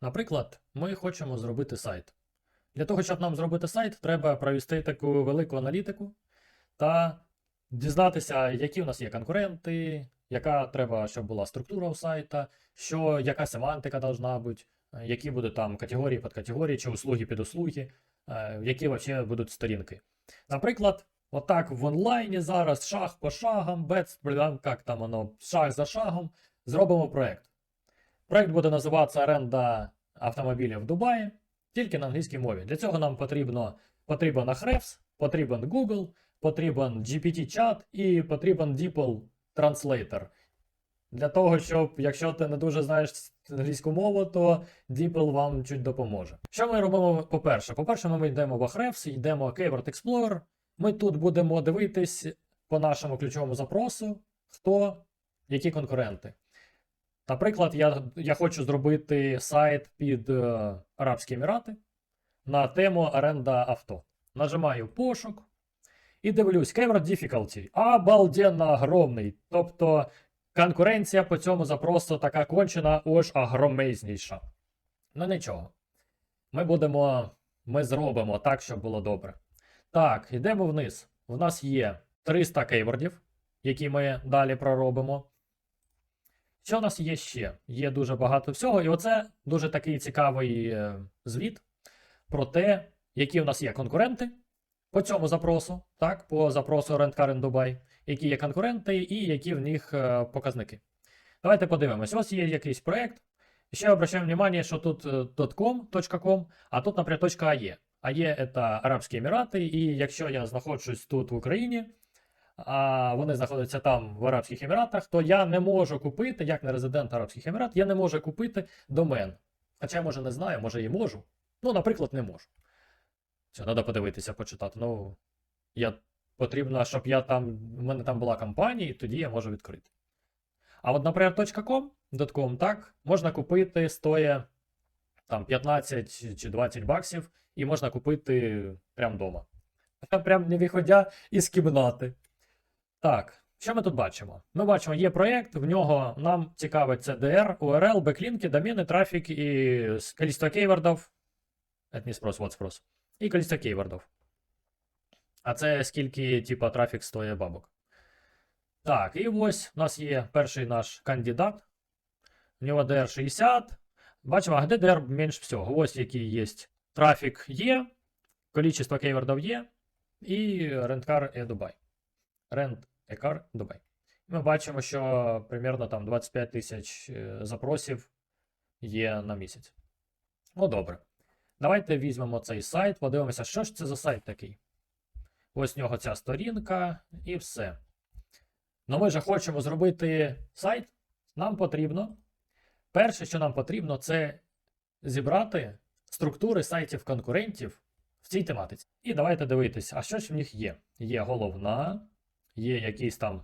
Наприклад, ми хочемо зробити сайт. Для того, щоб нам зробити сайт, треба провести таку велику аналітику та дізнатися, які у нас є конкуренти, яка треба, щоб була структура у сайта, що, яка семантика должна бути, е, які будуть там категорії, підкатегорії, чи услуги під услуги, е, які взагалі будуть сторінки. Наприклад, отак в онлайні зараз шаг по шагам, бец, як там воно, шаг за шагом, зробимо проект. Проект буде називатися Оренда автомобілів в Дубаї, тільки на англійській мові. Для цього нам потрібно, потрібен Ahrefs, потрібен Google, потрібен GPT-чат і потрібен DeepL Translator. Для того, щоб, якщо ти не дуже знаєш англійську мову, то DeepL вам чуть допоможе. Що ми робимо по-перше? По-перше, ми йдемо в Ahrefs, йдемо в Keyword Explorer. Ми тут будемо дивитись по нашому ключовому запросу, хто, які конкуренти. Наприклад, я, я хочу зробити сайт під е, Арабські Емірати на тему оренда авто. Нажимаю пошук і дивлюсь, Keyword Difficulty. Обалденно огромний. Тобто конкуренція по цьому запросу така кончена, ось огромезніша. Ну нічого. Ми будемо, ми зробимо так, щоб було добре. Так, йдемо вниз. У нас є 300 кейвордів, які ми далі проробимо. Що у нас є ще? Є дуже багато всього. І оце дуже такий цікавий е, звіт про те, які у нас є конкуренти по цьому запросу, так, по запросу Rent in Dubai, які є конкуренти і які в них е, показники. Давайте подивимось. Ось є якийсь проєкт. Ще обращаємо увагу, що тут е, .com, а тут, наприклад, .ae. AE – це Арабські Емірати, і якщо я знаходжусь тут в Україні, а вони знаходяться там в Арабських Еміратах, то я не можу купити, як не резидент Арабських Емірат, я не можу купити домен. Хоча я може не знаю, може і можу. Ну, наприклад, не можу. Це треба подивитися, почитати. Ну, я потрібно, щоб я там, в мене там була компанія, і тоді я можу відкрити. А от, наприклад, .com, .com, так, можна купити стоє там 15 чи 20 баксів, і можна купити прямо вдома. Прям не виходя із кімнати. Так, що ми тут бачимо? Ми бачимо, є проєкт, в нього нам цікавить CDR, URL, беклінки, доміни, трафік і кількість кейвордів. Это не спрос, вот спрос. І кількість кейвордів. А це скільки, типа, трафік стоїть бабок. Так, і ось у нас є перший наш кандидат. У нього DR 60. Бачимо, а де DR менш всього. Ось який є. Трафік є, кількість кейвордів є, і ренткар е Дубай. Rent car Dubai. Ми бачимо, що примерно там 25 тисяч е, запросів є на місяць. Ну, добре. Давайте візьмемо цей сайт, подивимося, що ж це за сайт такий. Ось в нього ця сторінка і все. Ну ми же хочемо зробити сайт. Нам потрібно. Перше, що нам потрібно, це зібрати структури сайтів конкурентів в цій тематиці. І давайте дивитися, а що ж в них є? Є головна, є якийсь там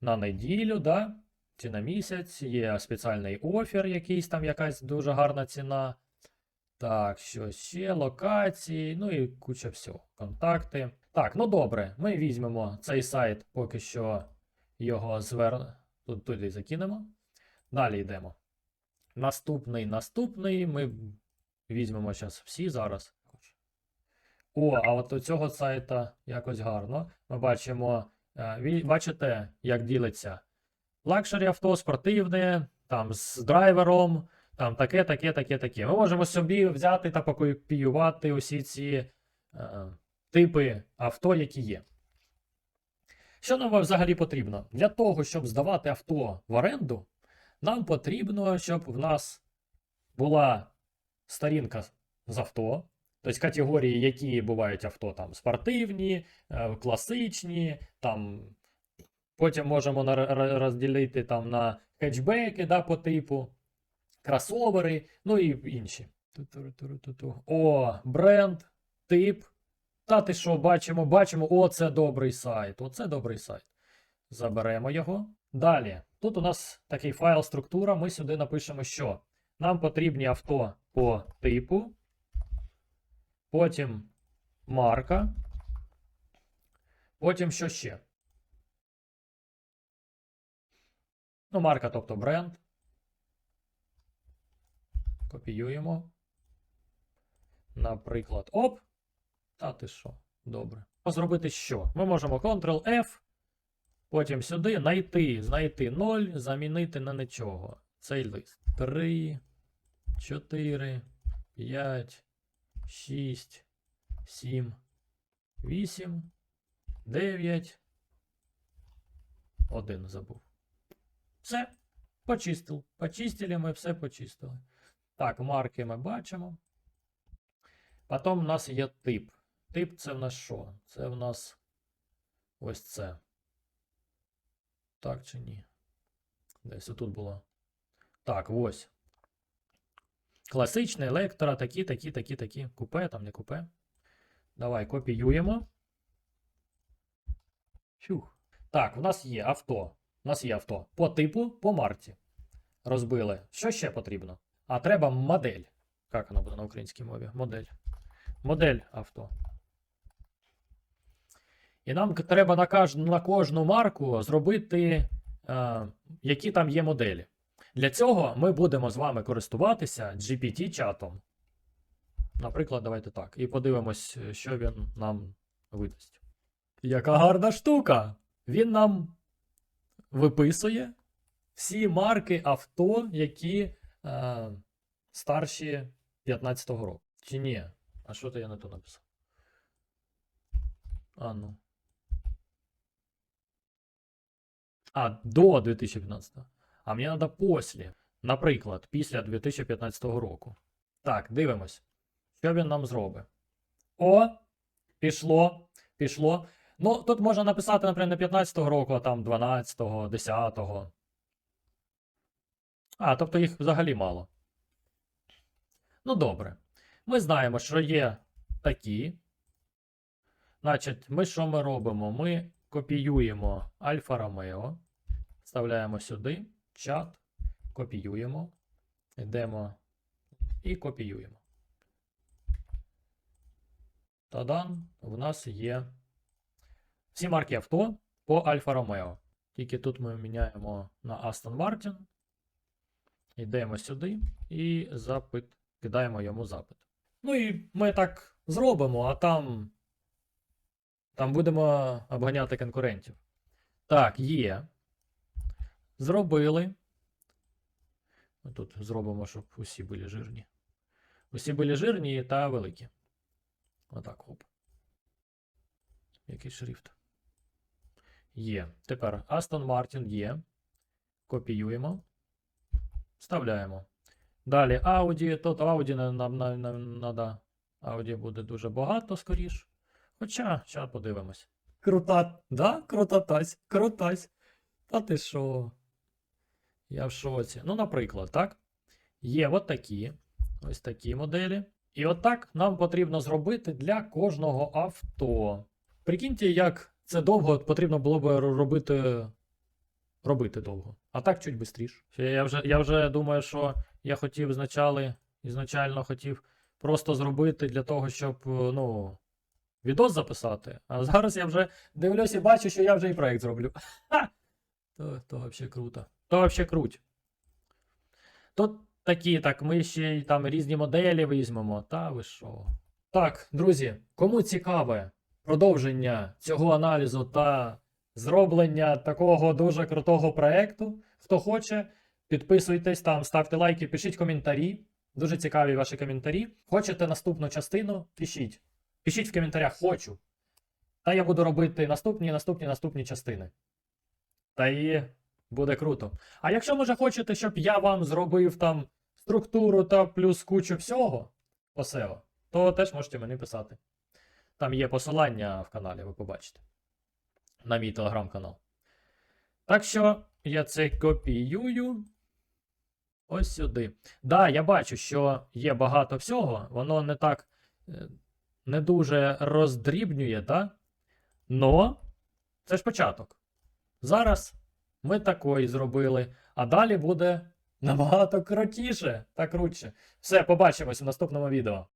на неділю, да? чи на місяць, є спеціальний офер, якийсь там якась дуже гарна ціна. Так, що ще, локації, ну і куча всього. Контакти. Так, ну добре, ми візьмемо цей сайт, поки що його звер... тут туди закинемо. Далі йдемо. Наступний, наступний. Ми візьмемо зараз всі зараз. О, а от у цього сайта якось гарно. Ми бачимо. Е, ви Бачите, як ділиться. Лакшері авто, спортивне, там з драйвером, там таке, таке, таке, таке. Ми можемо собі взяти та покопіювати усі ці е, типи авто, які є. Що нам взагалі потрібно? Для того, щоб здавати авто в оренду, нам потрібно, щоб в нас була сторінка з авто, тобто категорії, які бувають авто, там спортивні, е, класичні, там потім можемо розділити там на хетчбеки да, по типу, кросовери, ну і інші. О, бренд, тип. Та ти що, бачимо, бачимо, о, це добрий сайт. Оце добрий сайт. Заберемо його. Далі. Тут у нас такий файл структура. Ми сюди напишемо, що нам потрібні авто по типу. Потім марка. Потім що ще? Ну, марка, тобто бренд. Копіюємо. Наприклад, оп. Та ти що? Добре. Зробити що? Ми можемо Ctrl-F, потім сюди знайти, знайти 0, замінити на нічого. Цей лист. 3, 4, 5, 6, 7, 8, 9. Один забув. Все. Почистив. Почистили, ми все почистили. Так, марки ми бачимо. Потім у нас є тип. Тип це в нас що? Це в нас ось це. Так чи ні? Десь отут було. Так, ось. Класичний електро, такі, такі, такі, такі. Купе, там не купе. Давай копіюємо. Фух. Так, у нас є авто. У нас є авто. По типу, по марці. Розбили. Що ще потрібно? А треба модель. Як вона буде на українській мові? Модель. Модель авто. І нам треба на кожну марку зробити, е, які там є моделі. Для цього ми будемо з вами користуватися GPT-чатом. Наприклад, давайте так. І подивимось, що він нам видасть. Яка гарна штука! Він нам виписує всі марки авто, які е, старші 15-го року. Чи ні? А що то я не то написав? А ну. А, до 2015. А мені треба після. Наприклад, після 2015 року. Так, дивимось. Що він нам зробить? О! Пішло. Пішло. Ну, тут можна написати, наприклад, не 15-го року, а там 12-го, 10-го. А, тобто їх взагалі мало. Ну, добре. Ми знаємо, що є такі. Значить, ми що ми робимо? Ми копіюємо Альфа Ромео, вставляємо сюди, чат, копіюємо, йдемо і копіюємо. Тадан, в нас є всі марки авто по Альфа Ромео. Тільки тут ми міняємо на Aston Martin. Йдемо сюди і запит, кидаємо йому запит. Ну і ми так зробимо, а там. Там будемо обганяти конкурентів. Так, є. Зробили. Тут зробимо, щоб усі були жирні. Усі були жирні та великі. Отак, хоп. Який шрифт? Є. Тепер Aston Martin є. Копіюємо. Вставляємо. Далі Audi. Тут Audi нам, надо. Audi буде дуже багато, скоріш. Хоча, зараз подивимось. Крута, да? Крутатась, крутась. Та ти що? Я в шоці. Ну, наприклад, так? Є от такі. Ось такі моделі. І отак нам потрібно зробити для кожного авто. Прикиньте, як це довго потрібно було б робити. Робити довго. А так чуть швидше. Я вже, я вже думаю, що я хотів значали, ізначально хотів просто зробити для того, щоб, ну, відос записати. А зараз я вже дивлюсь і бачу, що я вже і проєкт зроблю. Ха! То, то взагалі круто. То взагалі круть. Тут такі, так, ми ще й там різні моделі візьмемо. Та ви що? Так, друзі, кому цікаве продовження цього аналізу та зроблення такого дуже крутого проекту, хто хоче, підписуйтесь там, ставте лайки, пишіть коментарі. Дуже цікаві ваші коментарі. Хочете наступну частину? Пишіть. Пишіть в коментарях хочу. Та я буду робити наступні, наступні, наступні частини. Та і буде круто. А якщо, може, хочете, щоб я вам зробив там структуру та плюс кучу всього по SEO, то теж можете мені писати. Там є посилання в каналі, ви побачите. На мій телеграм-канал. Так що я це копіюю. Ось сюди. Да, я бачу, що є багато всього, воно не так е, не дуже роздрібнює, да? Но це ж початок. Зараз ми такої зробили, а далі буде набагато крутіше та крутше. Все, побачимось в наступному відео.